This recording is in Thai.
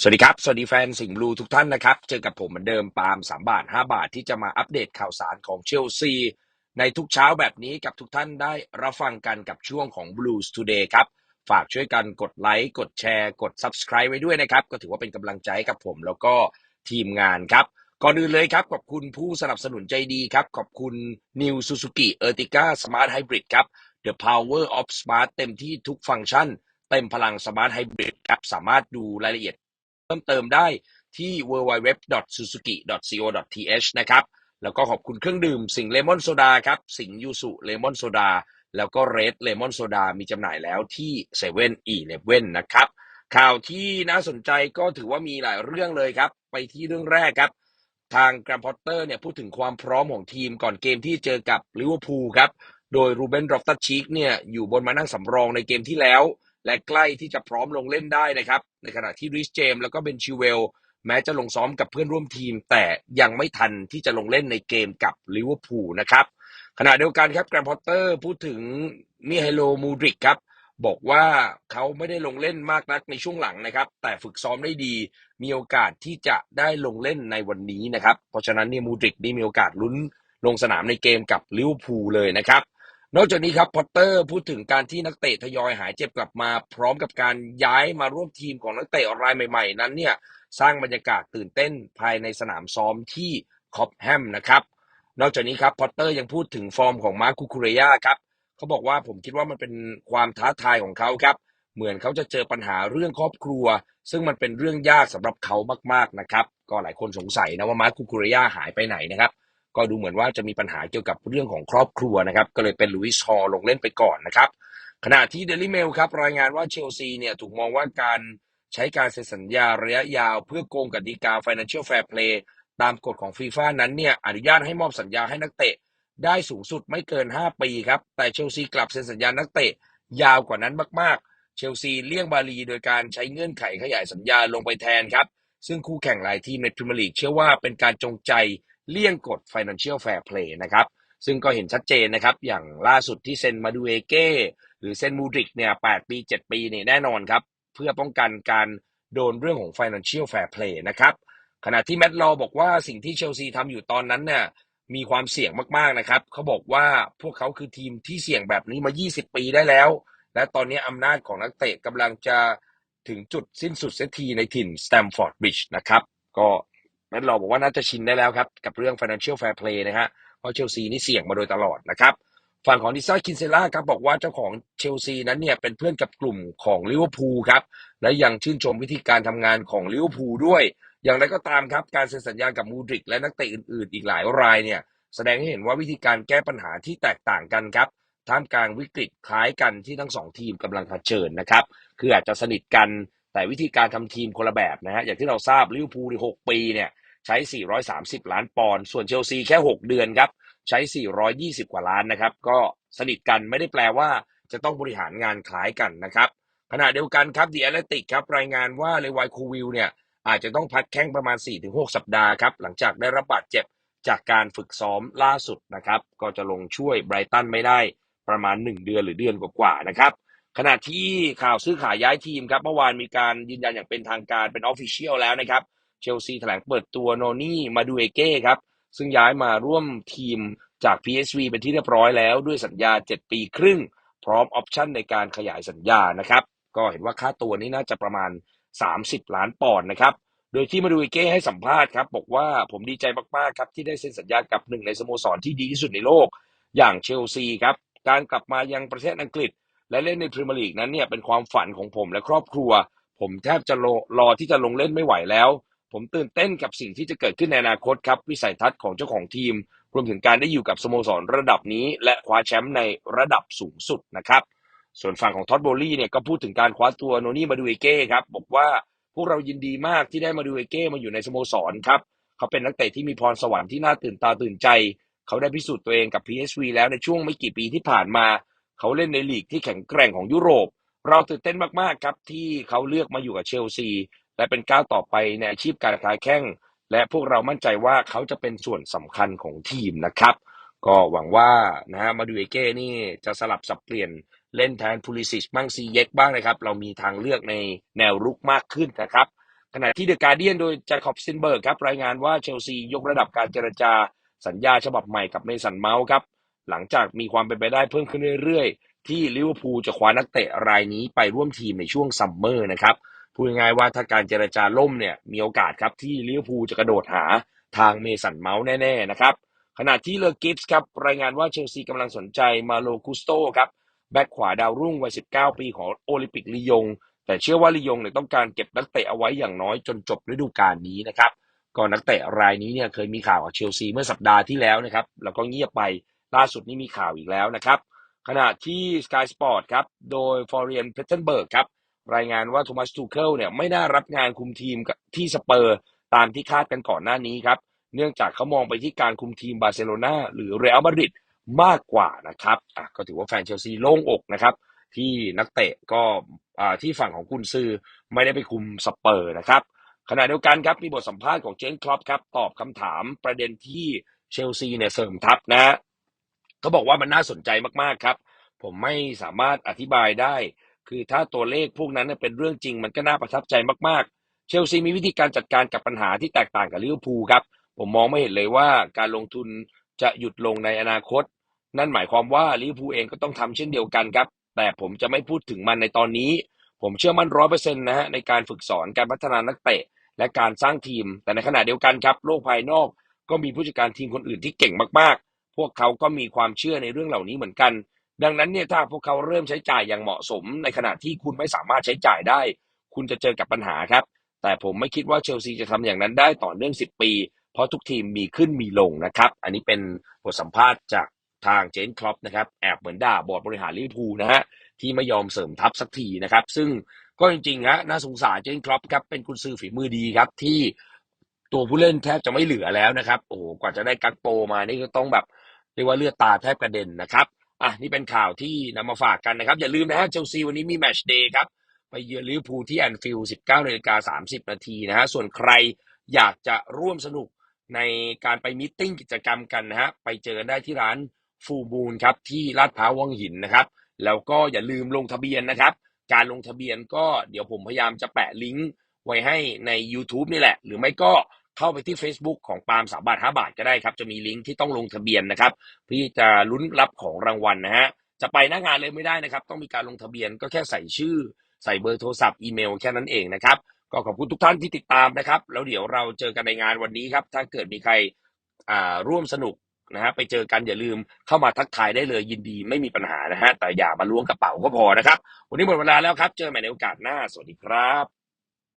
สวัสดีครับ สวัสดีแฟนสิงห์บลูทุกท่านนะครับ เจอกับผมเหมือนเดิมปาล์ม3บาท5บาทที่จะมาอัปเดตข่าวสารของเชลซี ในทุกเช้าแบบนี้กับทุกท่านได้รับฟังกันกับช่วงของ Blues Today ครับ ฝากช่วยกันกดไลค์ กดแชร์ กด Subscribe ไว้ด้วยนะครับ ก็ถือว่าเป็นกำลังใจให้กับผมแล้วก็ทีมงานครับ ก่อนอื่นเลยครับ ขอบคุณผู้สนับสนุนใจดีครับ ขอบคุณ New Suzuki Ertiga Smart Hybrid ครับ The Power of Smart เต็มที่ทุกฟังก์ชันเต็มพลัง Smart Hybrid ครับสามารถดูรายละเอียด เพิ่มเติมได้ที่ www.suzuki.co.th นะครับ แล้วก็ขอบคุณเครื่องดื่มสิงเลมอนโซดาครับ สิงยูสุเลมอนโซดาแล้วก็เรดเลมอนโซดามีจำหน่ายแล้วที่เซเว่นอีเลฟเว่นนะครับ ข่าวที่น่าสนใจก็ถือว่ามีหลายเรื่องเลยครับ ไปที่เรื่องแรกครับ ทางกรมพอตเตอร์เนี่ยพูดถึงความพร้อมของทีมก่อนเกมที่เจอกับลิเวอร์พูลครับ โดยรูเบนดรอฟตัชชีกเนี่ยอยู่บนมานั่งสำรองในเกมที่แล้ว และใกล้ที่จะพร้อมลงเล่นได้นะครับ ในขณะที่ริชเจมส์แล้วก็เบนชิเวล แม้จะลงซ้อมกับเพื่อนร่วมทีม แต่ยังไม่ทันที่จะลงเล่นในเกมกับลิเวอร์พูลนะครับขณะเดียวกันครับแกรมพอตเตอร์พูดถึงมิเฮโลมูดริกครับบอกว่าเขาไม่ได้ลงเล่นมากนักในช่วงหลังนะครับ แต่ฝึกซ้อมได้ดี มีโอกาสที่จะได้ลงเล่นในวันนี้นะครับ เพราะฉะนั้นเนี่ยมูดริกนี่มีโอกาสลุ้นลงสนามในเกมกับลิเวอร์พูลเลยนะครับ นอกจากนี้ครับพอตเตอร์พูดถึงการที่นักเตะทยอยหายเจ็บกลับมา พร้อมกับการย้ายมาร่วมทีมของนักเตะรายใหม่ๆ นั้นเนี่ยสร้างบรรยากาศตื่นเต้นภายในสนามซ้อมที่คอปแฮมนะครับ นอกจากนี้ครับพอตเตอร์ยังพูดถึงฟอร์มของมาร์คคูคูเรียครับเขาบอกว่าผมคิดว่ามันเป็นความท้าทายของเขาครับเหมือนเขาจะเจอปัญหาเรื่องครอบครัว ซึ่งมันเป็นเรื่องยากสำหรับเขามากๆนะครับ ก็หลายคนสงสัยนะว่ามาร์คคูคูเรียหายไปไหนนะครับ ก็ดูเหมือนว่าจะมีปัญหาเกี่ยวกับเรื่องของครอบครัวนะครับ ก็เลยเป็นลุยส์ฮอลงเล่นไปก่อนนะครับ ขณะที่เดลิเมลครับรายงานว่าเชลซีเนี่ยถูกมองว่าการใช้การเซ็นสัญญาระยะยาวเพื่อโกงกติกา Financial Fair Play ตามกฎของฟีฟ่านั้นเนี่ยอนุญาตให้มอบสัญญาให้นักเตะ ได้สูงสุดไม่เกิน 5 ปีครับ แต่เชลซีกลับเซ็นสัญญานักเตะยาวกว่านั้นมากๆ เชลซีเลี่ยงบาลีโดยการใช้เงื่อนไขขยายสัญญาลงไปแทนครับ ซึ่งคู่แข่งหลายทีมในพรีเมียร์ลีกเชื่อว่าเป็นการจงใจ เลี่ยงกฎ Financial Fair Play นะครับซึ่งก็เห็นชัดเจนนะครับ อย่างล่าสุดที่เซ็นมาดูเอเก้หรือเซ็นมูดริกเนี่ย8ปี 7 ปีเนี่ยแน่นอนครับ เพื่อป้องกันการโดนเรื่องของ Financial Fair Play นะครับขณะที่แมตต์ลอว์บอกว่าสิ่งที่เชลซีทำอยู่ตอนนั้นเนี่ยมีความเสี่ยงมากๆนะครับ เขาบอกว่าพวกเขาคือทีมที่เสี่ยงแบบนี้มา 20 ปีได้แล้ว และตอนนี้อำนาจของนักเตะกำลังจะถึงจุดสิ้นสุดเสียทีในถิ่นสแตมฟอร์ดบริดจ์นะครับ ก็ แมตต์ลอบอกว่าน่าจะชินได้แล้วครับกับเรื่อง Financial Fair Play นะฮะเพราะเชลซีนี่เสี่ยงมาโดยตลอดนะครับฝั่งของดิซ่าคินเซล่าครับบอกว่าเจ้าของเชลซีนั้นเนี่ยเป็นเพื่อนกับกลุ่มของลิเวอร์พูลครับและยังชื่นชมวิธีการทำงานของลิเวอร์พูลด้วย อย่างไรก็ตามครับการเซ็นสัญญากับมูดริกและนักเตะอื่นๆ อีกหลายรายเนี่ยแสดงให้เห็นว่าวิธีการแก้ปัญหาที่แตกต่างกันครับท่ามกลางวิกฤตคล้ายกันที่ทั้งสองทีมกำลังเผชิญนะครับคืออาจจะสนิทกัน แต่วิธีการทำทีมคนละแบบนะฮะอย่างที่เราทราบลิเวอร์พูลในหกปีเนี่ยใช้ 430 ล้านปอนด์ส่วนเชลซีแค่ 6 เดือนครับใช้ 420 กว่าล้านนะครับ ก็สนิทกันไม่ได้แปลว่าจะต้องบริหารงานคล้ายกันนะครับขณะเดียวกันครับดีแอตติกครับรายงานว่าเลวายคูวิลเนี่ยอาจจะต้องพักแข้งประมาณ 4-6 สัปดาห์ครับ หลังจากได้รับบาดเจ็บจากการฝึกซ้อมล่าสุดนะครับ ก็จะลงช่วยไบรตันไม่ได้ประมาณ 1 เดือนหรือเดือนกว่าๆนะครับ ขณะที่ข่าวซื้อขายย้ายทีมครับ เมื่อวานมีการยืนยันอย่างเป็นทางการเป็นออฟฟิเชียลแล้วนะครับ เชลซีแถลงเปิดตัวโนนี่มาดูเอเก้ครับ ซึ่งย้ายมาร่วมทีมจาก PSV เป็นที่เรียบร้อยแล้วด้วยสัญญา 7 ปีครึ่ง พร้อมออปชั่นในการขยายสัญญานะครับ ก็เห็นว่าค่าตัวนี้น่าจะประมาณ 30 ล้านปอนด์นะครับ โดยที่มาดูเอเก้ให้สัมภาษณ์ครับบอกว่าผมดีใจมากๆครับที่ได้เซ็นสัญญากับหนึ่งในสโมสรที่ดีที่สุดในโลก อย่างเชลซีครับการกลับมายังประเทศอังกฤษ และเล่นในพรีเมียร์ลีกนั้นเนี่ยเป็นความฝันของผมและครอบครัว ผมแทบจะรออที่จะลงเล่นไม่ไหวแล้ว ผมตื่นเต้นกับสิ่งที่จะเกิดขึ้นในอนาคตครับ วิสัยทัศน์ของเจ้าของทีม รวมถึงการได้อยู่กับสโมสรระดับนี้ และคว้าแชมป์ในระดับสูงสุดนะครับ ส่วนฝั่งของท็อตโบลี่เนี่ยก็พูดถึงการคว้าตัวโนนี่มาดูเอเก้ครับบอกว่าพวกเรายินดีมากที่ได้มาดูเอเก้มาอยู่ในสโมสรครับเขาเป็นนักเตะที่มีพรสวรรค์ที่น่าตื่นตาตื่นใจ เขาได้พิสูจน์ตัวเองกับ PSV แล้วในช่วงไม่กี่ปีที่ผ่านมา เขาเล่นในลีกที่แข็งแกร่งของยุโรป เราตื่นเต้นมากๆครับที่เขาเลือกมาอยู่กับเชลซี และเป็นก้าวต่อไปในอาชีพการค้าแข้ง และพวกเรามั่นใจว่าเขาจะเป็นส่วนสำคัญของทีมนะครับ ก็หวังว่านะฮะมาดูเอเก้นี่จะสลับสับเปลี่ยนเล่นแทนพูลิซิชบ้างซีเย็กบ้างนะครับ เรามีทางเลือกในแนวรุกมากขึ้นนะครับขณะที่เดอะการเดียนโดยจาคอบซินเบิร์กครับรายงานว่าเชลซียกระดับการเจรจาสัญญาฉบับใหม่กับเมสันเมาส์ครับ หลังจากมีความเป็นไปได้เพิ่มขึ้นเรื่อยๆ ที่ลิเวอร์พูลจะคว้านักเตะรายนี้ไปร่วมทีมในช่วงซัมเมอร์นะครับพูดง่ายๆว่าถ้าการเจรจาล่มเนี่ยมีโอกาสครับที่ลิเวอร์พูลจะกระโดดหาทางเมสันเมาส์แน่ๆนะครับขณะที่เลอกิฟส์ครับรายงานว่าเชลซีกำลังสนใจมาโลกุสโตครับแบ็คขวาดาวรุ่งวัย 19 ปีของโอลิมปิกลียง แต่เชื่อว่าลียงเนี่ยต้องการเก็บนักเตะเอาไว้อย่างน้อยจนจบฤดูกาลนี้นะครับก่อนนักเตะรายนี้เนี่ยเคยมีข่าวกับเชลซีเมื่อสัปดาห์ที่แล้วนะครับ แล้วก็เงียบไป ล่าสุดนี้มีข่าวอีกแล้วนะครับ ขณะที่ Sky Sport ครับ โดยฟอร์เรียนเพ t เทนเบิร์กครับ รายงานว่าโทมัสทูเคิลเนี่ยไม่น่ารับงานคุมทีมที่สเปอร์ตามที่คาดกันก่อนหน้านี้ครับ เนื่องจากเขามองไปที่การคุมทีมบาร์เซโลนาหรือเรอัลมาดริดมากกว่านะครับอะก็ถือว่าแฟนเชลซีโล่งอกนะครับ ที่นักเตะก็อ่าที่ฝั่งของกุนซือไม่ได้ไปคุมสเปอร์นะครับขณะเดียวกันครับมีบทสัมภาษณ์ของเจนคลอปครับตอบคำถามประเด็นที่เชลซีเนี่ยเสริมทัพนะ เขาบอกว่ามันน่าสนใจมากๆครับ ผมไม่สามารถอธิบายได้ คือถ้าตัวเลขพวกนั้นเป็นเรื่องจริงมันก็น่าประทับใจมากๆ เชลซีมีวิธีการจัดการกับปัญหาที่แตกต่างกับลิเวอร์พูลครับ ผมมองไม่เห็นเลยว่าการลงทุนจะหยุดลงในอนาคต นั่นหมายความว่าลิเวอร์พูลเองก็ต้องทำเช่นเดียวกันครับ แต่ผมจะไม่พูดถึงมันในตอนนี้ ผมเชื่อมั่นร้อยเปอร์เซ็นต์นะฮะในการฝึกสอนการพัฒนานักเตะ และการสร้างทีม แต่ในขณะเดียวกันครับ โลกภายนอกก็มีผู้จัดการทีมคนอื่นที่เก่งมากๆ พวกเขาก็มีความเชื่อในเรื่องเหล่านี้เหมือนกัน ดังนั้นเนี่ยถ้าพวกเขาเริ่มใช้จ่ายอย่างเหมาะสม ในขณะที่คุณไม่สามารถใช้จ่ายได้ คุณจะเจอกับปัญหาครับ แต่ผมไม่คิดว่าเชลซีจะทำอย่างนั้นได้ต่อเนื่อง 10 ปี เพราะทุกทีมมีขึ้นมีลงนะครับ อันนี้เป็นบทสัมภาษณ์จากทางเจนคลอปนะครับแอบเหมือนด่าบอร์ดบริหารลิเวอร์พูลนะฮะที่ไม่ยอมเสริมทัพสักทีนะครับ ซึ่งก็จริงๆฮะน่าสงสารเจนคลอปครับเป็นกุนซือฝีมือดีครับที่ตัวผู้เล่นแทบจะไม่เหลือแล้วนะครับ โอ้โหกว่าจะได้กักโปมานี่ก็ต้องแบบ เรียกว่าเลือดตาแทบกระเด็นนะครับอะนี่เป็นข่าวที่นำมาฝากกันนะครับ อย่าลืมนะฮะเชลซีวันนี้มีแมชเดย์ครับไปเยือนลิเวอร์พูลที่แอนฟิลด์19นาฬิกา30 นาทีนะฮะส่วนใครอยากจะร่วมสนุกในการไปมิทติ้งกิจกรรมกันนะฮะไปเจอกันได้ที่ร้านฟูบูนครับที่ลาดพร้าววังหินนะครับแล้วก็อย่าลืมลงทะเบียนนะครับ การลงทะเบียนก็เดี๋ยวผมพยายามจะแปะลิงก์ไว้ให้ใน YouTube นี่แหละ หรือไม่ก็ เข้าไปที่ Facebook ของปาล์มสาบาทห้าบาทก็ได้ครับ จะมีลิงก์ที่ต้องลงทะเบียนนะครับพื่จะลุ้นรับของรางวัลนะฮะจะไปหน้างานเลยไม่ได้นะครับ ต้องมีการลงทะเบียนก็แค่ใส่ชื่อ ใส่เบอร์โทรศัพท์อีเมลแค่นั้นเองนะครับก็ขอบคุณทุกท่านที่ติดตามนะครับ แล้วเดี๋ยวเราเจอกันในงานวันนี้ครับ ถ้าเกิดมีใครอ่าร่วมสนุกนะฮะไปเจอกันอย่าลืมเข้ามาทักทายได้เลยยินดีไม่มีปัญหานะฮะแต่อย่ามาล้วงกระเป๋าก็พอนะครับ วันนี้หมดเวลาแล้วครับ เจอกันใหม่ในโอกาสหน้า สวัสดีครับ